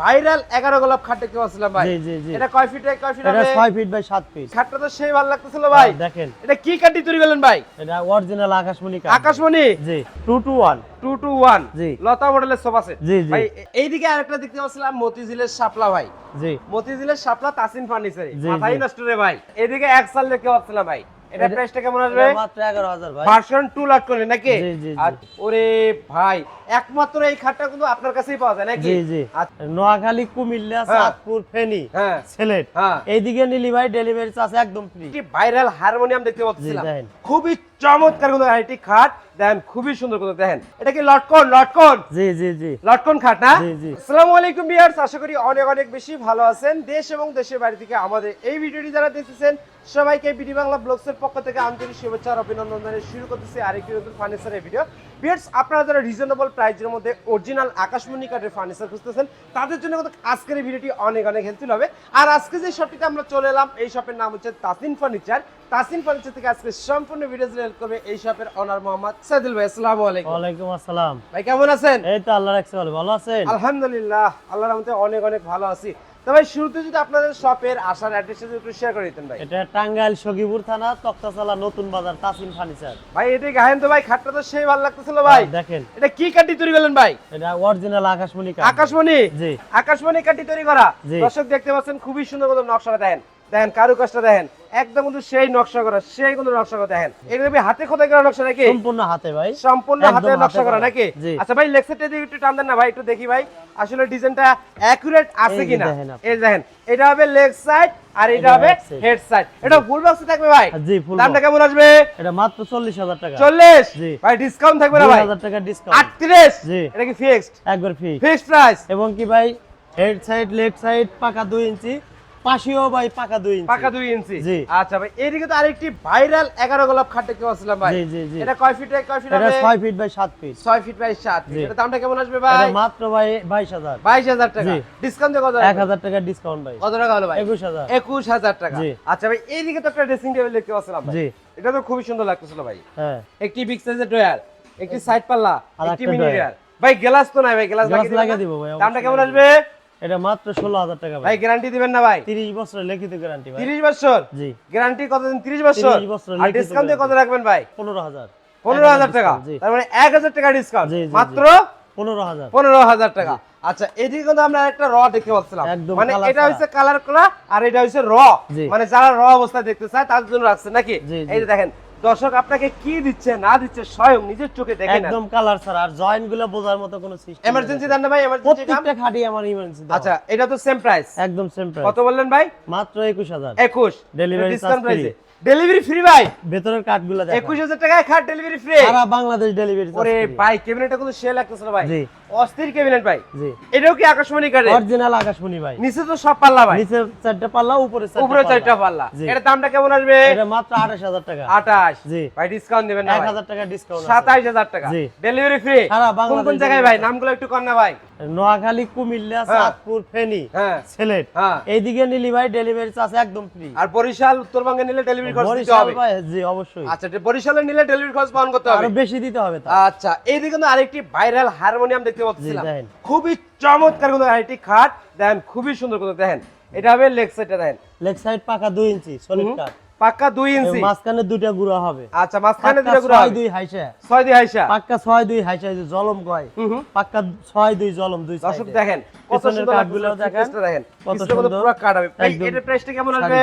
Viral এগারো গোলাপ খাট দেখতে পাচ্ছিলাম ভাই। এটা কয় ফিট কয় ফিট এটা হবে? ছয় ফিট বাই সাত ফিট খাটটা তো সেই ভালো লাগতেছিল ভাই। দেখেন। এটা কি কাটি তৈরি করলেন ভাই? এটা অরিজিনাল আকাশমণি কাঠ। আকাশমণি? G two two one two two one G. লতা মডেলের সোফা সেট জি। ভাই এইদিকে আরেকটা দেখতে পাচ্ছিলাম মতিঝিলের শাপলা ভাই। জি। মতিঝিলের শাপলা তাসিন ফার্নিচারে মাথাই নষ্ট রে ভাই। এদিকে এক সাল দেখতে পাচ্ছিলাম ভাই? এটা প্রাইসটা কেমন আসবে? মাত্র এগারো হাজার ভাই। ভার্সন 2 লাখ করে নাকি। আর ওরে ভাই একমাত্র এই খাটটা কিন্তু আপনার কাছেই পাওয়া যায় নাকি? জি জি। নোয়াখালী কুমিল্লা হ্যাঁ। চাঁদপুর ফেনী হ্যাঁ। সিলেট। হ্যাঁ। এইদিকে নিলি ভাই ডেলিভারি চার্জ একদম ফ্রি ভাইরাল হারমোনিয়াম দেখতে পাচ্ছিলাম। খুবই চমৎকার কিন্তু আরেকটি খাট। দেখেন খুবই সুন্দর দেখেন। এটা কি লটকন? লটকন? জি জি জি। লটকন খাট না? জি, জি। আসসালামু আলাইকুম বিয়ার্স আশা করি অনেক অনেক বেশি ভালো আছেন। দেশ এবং দেশের বাইরে থেকে আমাদের এই ভিডিওটি যারা দেখতেছেন সবাইকে বিডি বাংলা ব্লগসের পক্ষ থেকে আন্তরিক শুভেচ্ছা আর অভিনন্দন জানিয়ে শুরু করতেছি আরেকটি নতুন ফার্নিচারের ভিডিও বিয়ার্স আপনারা যারা রিজনেবল প্রাইসের মধ্যে অরিজিনাল আকাশমণি কাঠের ফার্নিচার খুঁজতেছেন তাদের জন্য কিন্তু আজকের এই ভিডিওটি অনেক অনেক হেল্পফুল হবে। আর আজকে যে শপটিতে আমরা চলে এলাম এই শপের নাম হচ্ছে তাসিন ফার্নিচার তাসিন ফার্নিচার থেকে আজকে সম্পূর্ণ ভিডিও হেল্প করবে এই শপের অনার মোহাম্মদ সাইদুল ভাই আসসালামু আলাইকুম। ওয়ালাইকুম আসসালাম। ভাই কেমন আছেন? এই তো আল্লাহ রাখছে ভালো ভালো আছেন? আলহামদুলিল্লাহ আল্লাহর রহমতে অনেক অনেক ভালো আছি। তো ভাই শুরুতে যদি আপনাদের শপের আসার অ্যাড্রেসটা একটু শেয়ার করে দিতেন ভাই। এটা টাঙ্গাইল থানা তক্তাচালা নতুন বাজার তাসিম ফার্নিচার। ভাই এটি গায়েন তো ভাই? খাটটা তো সেই ভালো লাগতেছিল ভাই। দেখেন। এটা কি কাটি তৈরি করলেন ভাই? এটা অরিজিনাল আকাশমণি। আকাশমণি? জি। আকাশমণি কাটি তৈরি করা। দর্শক দেখতে পাচ্ছেন খুবই সুন্দর মতো নকশাটা দেখেন। দেখেন কারুকাজটা দেখেন। একদম কিন্তু সেই নকশা করা সেই কিন্তু নকশা করা দেখেন। এগুলো হাতে খোদাই করা নকশা নাকি? সম্পূর্ণ হাতে ভাই। সম্পূর্ণ হাতে নকশা করা করা। নাকি? আচ্ছা ভাই লেক্সারটা দিয়ে একটু টান দেন না ভাই একটু দেখি ভাই। আসলে ডিজাইনটা অ্যাকুরেট আছে কিনা? এই দেখেন এটা হবে লেগ সাইড আর এটা হবে হেড সাইড এটা ফুল বক্সে থাকবে ভাই? জি ফুল দামটা কেমন আসবে? এটা মাত্র চল্লিশ হাজার টাকা। চল্লিশ? জি। ভাই ডিসকাউন্ট থাকবে না ভাই? হাজার টাকা ডিসকাউন্ট আটত্রিশ? জি। এটা কি ফিক্সড একবার ফ্রি ফিক্সড প্রাইস এবং কি ভাই? হেড সাইড লেগ সাইড পাকা দুই ইঞ্চি। পাশেও ভাই পাকা ইঞ্চি। পাকা ইঞ্চি? জি। আচ্ছা ভাই এইদিকে তো আরেকটি ভাইরাল এগারো গোলাপ খাট দেখতে পাচ্ছিলাম ভাই? জি, জি, জি। এটা কয় ফিট কয় ফিট এটা ফিট বাই সাত ফিট ছয় ফিট বাই। এটা দামটা কেমন আসবে এটা ভাই মাত্র ভাই টাকা। ডিসকাউন্ট কত এক হাজার টাকা ডিসকাউন্ট ভাই। কত টাকা হলো ভাই? একুশ হাজার। একুশ হাজার টাকা। আচ্ছা ভাই এইদিকে তো একটা ড্রেসিং টেবিল দেখতে পাচ্ছিলাম ভাই। জি। এটা তো খুবই সুন্দর লাগতেছিল ভাই। হ্যাঁ। একটি বিগ সাইজের ড্রয়ার একটি সাইড পাল্লা একটি মিনি। ড্রয়ার ভাই গ্লাস তো নাই ভাই গ্লাস লাগিয়ে দিব ভাই, দামটা কেমন আসবে? এটা মাত্র ষোলো হাজার টাকা ভাই। গ্যারান্টি দিবেন না ভাই? তিরিশ বছরের লিখিত গ্যারান্টি ভাই। 30 বছর? জি। গ্যারান্টি কতদিন? 30 বছর? 30 বছর আর ডিসকাউন্ট কত রাখবেন ভাই? পনেরো হাজার। 15000 টাকা। তার মানে 1000 টাকা ডিসকাউন্ট জি, জি, জি। মাত্র? পনেরো হাজার। টাকা। আচ্ছা এদিকে কিন্তু আমরা একটা র দেখতে পাচ্ছিলাম। মানে এটা হচ্ছে কালার করা আর এটা হচ্ছে র মানে যারা র অবস্থায় দেখতে চায় তাদের জন্য রাখছে নাকি। এই যে দেখেন দর্শক আপনাকে কি দিচ্ছে না দিচ্ছে স্বয়ং নিজের চোখে দেখেন একদম কালার ছাড়া আর জয়েন্টগুলো বোঝার মতো কোনো সিস্টেম এমার্জেন্সি দেন না ভাই এমার্জেন্সি প্রত্যেকটা খাটি আমার ইমার্জেন্সি আচ্ছা এটা তো সেম প্রাইস একদম সেম প্রাইস কত বললেন ভাই? মাত্র একুশ হাজার। 21 ডেলিভারি ডিসকাউন্ট প্রাইসে ডেলিভারি ফ্রি ভাই। ভেতরের কাঠগুলো দেখেন। 21000 টাকায় খাট ডেলিভারি ফ্রি সারা বাংলাদেশ ডেলিভারি ওরে ভাই ক্যাবিনেটটা কিন্তু সে লাগতেছিল ভাই। জি। অস্থির ক্যাবিনেট ভাই। জি। এটাও কি আকাশমণি কাটে অরিজিনাল আকাশমণি ভাই। নিচে তো সব পাল্লা ভাই। নিচে চারটা পাল্লা উপরে চারটা উপরে চারটা পাল্লা। এটা দামটা কেমন আসবে? এটা মাত্র আঠাশ হাজার টাকা। 28 জি। ভাই ডিসকাউন্ট দিবেন না এক ভাই। হাজার টাকা ডিসকাউন্ট 27000 টাকা। জি। ডেলিভারি ফ্রি সারা কোন কোন জায়গায় ভাই? নামগুলো একটু কর না ভাই। নোয়াখালী কুমিল্লা হ্যাঁ। চাঁদপুর ফেনী হ্যাঁ। সিলেট। হ্যাঁ। এইদিকে নিলি ভাই ডেলিভারি চার্জ একদম ফ্রি আর বরিশাল উত্তরবঙ্গে নিলে ডেলিভারি খরচ দিতে হবে। জি অবশ্যই। আচ্ছা বরিশালে নিলে ডেলিভারি খরচ বহন করতে হবে। আরও বেশি দিতে হবে তা আচ্ছা এইদিকে কিন্তু আরেকটি ভাইরাল হারমোনিয়াম দেখতে পাচ্ছিলাম। খুবই চমৎকার কিন্তু আরেকটি খাট। দেখেন খুবই সুন্দর করে দেখেন এটা হবে লেগ সাইডটা দেখেন লেগ সাইড পাকা দুই ইঞ্চি সলিড কাট পাক্কা দুই ইঞ্চি মাঝখানে দুইটা গুড়া হবে আচ্ছা মাঝখানে দুইটা গুড়া হবে। দুই হাইসা ছয় দিয়ে হাইসা পাক্কা ছয় দুই হাইসা যে জলম কয়। পাক্কা ছয় দুই জলম দুই দর্শক দেখেন কত সুন্দর কাঠগুলো দেখেন। দেখেন কত সুন্দর। পুরো কাট হবে এটার প্রাইসটা কেমন আসবে।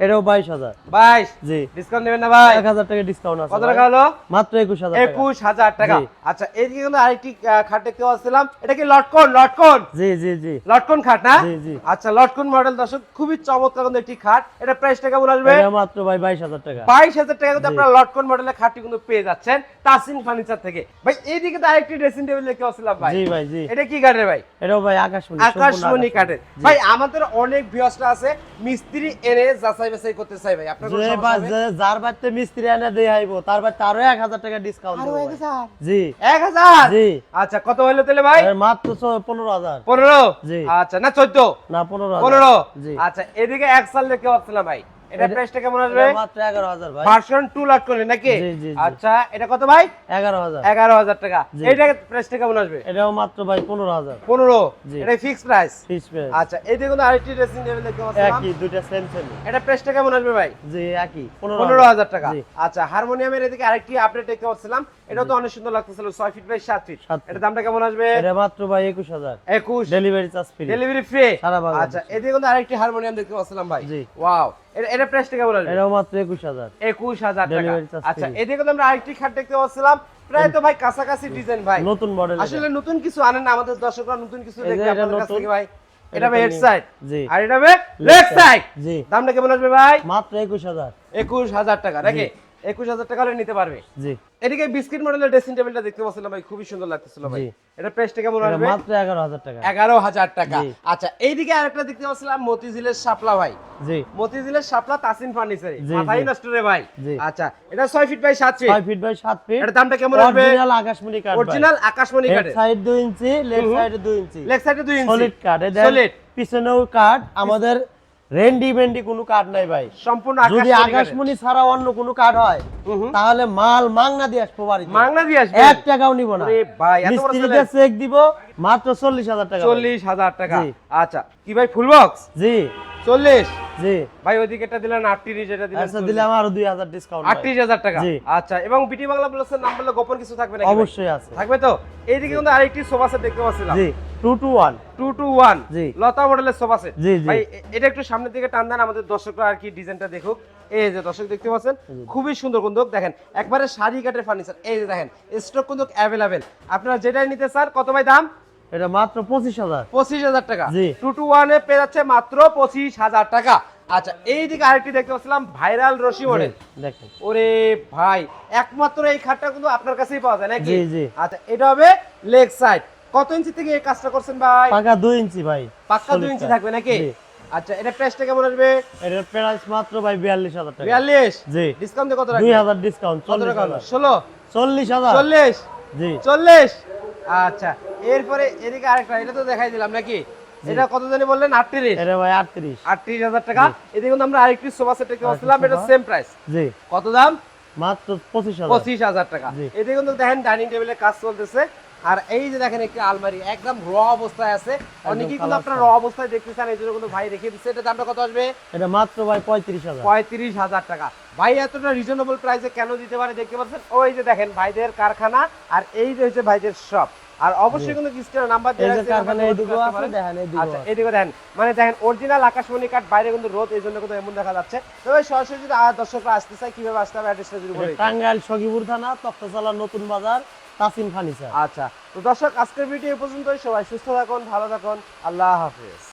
এটাও বাইশ হাজার। 22 জি। ডিসকাউন্ট নেবেন না ভাই? এক হাজার টাকা ডিসকাউন্ট আছে কত টাকা হলো? মাত্র একুশ হাজার একুশ হাজার টাকা। আচ্ছা এইদিকে কিন্তু আরেকটি খাট দেখতে পাচ্ছিলাম এটা কি লটকন? লটকন? জি জি জি। লটকন খাট না? জি, জি। আচ্ছা লটকন মডেল দর্শক খুবই চমৎকার কিন্তু একটি খাট। এটা প্রাইসটা কেমন আসবে? মাত্র ভাই বাইশ হাজার টাকা। বাইশ হাজার টাকা কিন্তু। আপনারা লটকন মডেলের খাটটি কিন্তু পেয়ে যাচ্ছেন তাসিন ফার্নিচার থেকে। ভাই এইদিকে তো আরেকটি ড্রেসিং টেবিল দেখতে পাচ্ছিলাম ভাই। জি ভাই জি। এটা কি কাঠের ভাই? এটাও ভাই আকাশমণি আকাশমণি কাঠের। ভাই আমাদের অনেক ভিউয়ার্সরা আছে মিস্ত্রি এনে যাচাই বাছাই করতে চাই ভাই। আপনার সমস্যা যার বাড়িতে মিস্ত্রি এনে দিয়ে আইব তার বাড়িতে আরও এক হাজার টাকা ডিসকাউন্ট আরও এক হাজার? জি। এক হাজার? জি। আচ্ছা কত হইল তাহলে ভাই? মাত্র ছ- পনেরো হাজার। পনেরো? জি। আচ্ছা না চোদ্দ? না পনেরো হাজার। পনেরো? জি। আচ্ছা এদিকে এক সাল দেখতে পাচ্ছিলাম ভাই? এটা এটা- প্রাইসটা কেমন আসবে? মাত্র এগারো হাজার ভাই। ভার্সন টু লাখ করলে নাকি। আচ্ছা এটা কত ভাই? এগারো হাজার। এগারো হাজার টাকা। জি। এইটা প্রাইসটা কেমন আসবে? এটাও মাত্র ভাই পনেরো হাজার। পনেরো? জি। এটা ফিক্স প্রাইস ফিস প্রাইস আচ্ছা এই দেখুন আরেকটি ড্রেসিং টেবিল দেখতে পাচ্ছিলাম একই দুইটা সেম সেম এটা প্রাইসটা কেমন আসবে ভাই? জি একই পনেরো হাজার। টাকা। আচ্ছা হারমোনিয়ামের এদিকে আরেকটি আপডেট দেখতে পাচ্ছিলাম। এটাও তো অনেক সুন্দর লাগতেছিল ছয় ফিট বাই সাত ফিট সাত এটা দামটা কেমন আসবে? এটা মাত্র ভাই একুশ হাজার। একুশ। Delivery charge free delivery free সারা বাংলাদেশে। আচ্ছা এদিকে কিন্তু আরেকটি হারমোনিয়াম দেখতে পাচ্ছিলাম ভাই। জি। ওয়াও এটা প্রাইসটা কেমন আসবে এটাও মাত্র 21000 21000 টাকা। আচ্ছা এদিকে তো আমরা আরেকটি খাট দেখতে পাচ্ছিলাম। প্রায় তো ভাই কাছাকাছি ডিজাইন ভাই। নতুন মডেল আসলে নতুন কিছু আনেন না আমাদের দর্শকরা নতুন কিছু এটা আপনাদের কাছ থেকে ভাই। এটা হবে ভাই হেড সাইড জি। আর এটা ভাই লেগ সাইড জি। দামটা কেমন আসবে ভাই? মাত্র একুশ হাজার। একুশ হাজার টাকা নাকি? একুশ হাজার টাকা নিতে পারবে। জি। এদিকে বিস্কিট মডেলের ড্রেসিং টেবিলটা দেখতে পাচ্ছিলাম ভাই খুবই সুন্দর লাগতেছিল ভাই। এটা প্রাইসটা কেমন আসবে? মাত্র এগারো হাজার টাকা। এগারো হাজার টাকা। আচ্ছা এইদিকে আরেকটা দেখতে পাচ্ছিলাম মতিঝিলের শাপলা ভাই। জি। মতিঝিলের শাপলা তাসিন ফার্নিচারে মাথাই নষ্ট রে ভাই? আচ্ছা এটা ছয় ফিট বাই সাত ফিট ছয় ফিট বাই সাত ফিট এটার দামটা কেমন আসবে? অরিজিনাল আকাশমণি কাঠ অরিজিনাল আকাশমণি কাঠের সাইড দুই ইঞ্চি লেফট। সাইডে দুই ইঞ্চি। লেগ সাইডে দুই ইঞ্চি। সলিড কাঠ Solid। পিছনেও কাঠ আমাদের রেন্ডি বেন্ডি কোনো কাঠ নাই ভাই। সম্পূর্ণ যদি আকাশমণি ছাড়া অন্য কোনো কাঠ হয়। তাহলে মাল মাংনা দিয়ে আসব বাড়ি মাংনা দিয়ে আসব? এক টাকাও নিব না। ভাই এত বড় মিস্ত্রিকে চেক দিব মাত্র চল্লিশ হাজার টাকা চল্লিশ হাজার টাকা। আচ্ছা কি ভাই ফুল বক্স জি। চল্লিশ? জি। ভাই ওইদিকে এটা দিলেন আটত্রিশ এটা দিলেন আচ্ছা দিলে আমার আরও দুই হাজার ডিসকাউন্ট আটত্রিশ হাজার টাকা। জি। আচ্ছা এবং বিটি বাংলা প্লাসের নাম বললে গোপন কিছু থাকবে ভাই? অবশ্যই আছে। থাকবে তো? এইদিকে কিন্তু আরেকটি সোফা সেট দেখতে পাচ্ছিলাম। G two two one two two one G. Lata মডেলের সোফা সেট জি। ভাই এটা একটু সামনের দিকে টান দেন আমাদের দর্শকরা আর কি ডিজাইনটা দেখুক। এই যে দর্শক দেখতে পাচ্ছেন খুবই সুন্দর কিন্তু দেখেন একবারে শাড়ি কাঠের ফার্নিচার এই যে দেখেন স্টক কিন্তু অ্যাভেলেবেল আপনারা যেটাই নিতে চান কত ভাই দাম? এটা মাত্র পঁচিশ হাজার। পঁচিশ হাজার টাকা। জি। টু টু ওয়ানে পেয়ে যাচ্ছে মাত্র পঁচিশ হাজার টাকা। আচ্ছা এইদিকে আরেকটি দেখতে পাচ্ছিলাম ভাইরাল রশি মডেল দেখেন। ওরে ভাই একমাত্র এই খাটটা কিন্তু আপনার কাছেই পাওয়া যায় নাকি? জি, জি। আচ্ছা এটা হবে লেগ সাইড কত ইঞ্চি থেকে এই কাজটা করছেন ভাই? পাকা দুই ইঞ্চি ভাই। পাক্কা দুই ইঞ্চি থাকবে নাকি? আচ্ছা এটা প্রাইসটা কেমন আসবে? এটার প্রাইস মাত্র ভাই বিয়াল্লিশ হাজার টাকা। বিয়াল্লিশ? জি। ডিসকাউন্ট কত দুই রাখবে হাজার ডিসকাউন্ট কত চল্লিশ টাকা হলো? হাজার ষোলো? চল্লিশ হাজার। চল্লিশ? জি। চল্লিশ? আচ্ছা এরপরে এদিকে আরেকটা এটা তো দেখাই দিলাম নাকি? এটা কত জানি বললেন? আটত্রিশ? এটা ভাই আটত্রিশ। আটত্রিশ হাজার টাকা। এদিকে কিন্তু আমরা আরেকটি সোফা সেট দেখতে পাচ্ছিলাম এটা সেম প্রাইস জি। কত দাম? মাত্র পঁচিশ হাজার। পঁচিশ হাজার টাকা। এদিকে কিন্তু দেখেন ডাইনিং টেবিলের কাজ চলতেছে। আর এই যে দেখেন একটি আলমারি একদম র অবস্থায় আছে। অনেকেই কিন্তু আপনার র অবস্থায় দেখতে চান এই জন্য কিন্তু ভাই রেখে দিচ্ছে। এটা দামটা কত আসবে? এটা মাত্র ভাই পঁয়ত্রিশ হাজার। পঁয়ত্রিশ হাজার টাকা। ভাই এতটা রিজনেবল প্রাইসে কেন দিতে পারে দেখতে পাচ্ছেন? ওই যে দেখেন ভাইদের কারখানা আর এই যে হচ্ছে ভাইদের শপ আর অবশ্যই কিন্তু স্ক্রিনে নাম্বার এই দেওয়া আছে, কারখানা এইদিকেও যোগাযোগ আছে দেখেন এইদিকেও আচ্ছা আছে। এদিকে দেখেন। মানে দেখেন অরিজিনাল আকাশমণি কাঠ বাইরে কিন্তু রোদ এই জন্য কিন্তু এমন দেখা যাচ্ছে। তবে সরাসরি যদি আর দর্শকরা আসতে চায় কীভাবে আসতে হবে? অ্যাড্রেসটা যদি বলে। টাঙ্গাইল সখীপুর থানা তক্তচালা নতুন বাজার তাসিম ফার্নিচার আচ্ছা তো দর্শক, আজকের ভিডিও পর্যন্তই। সবাই সুস্থ থাকুন, ভালো থাকুন। আল্লাহ হাফেজ।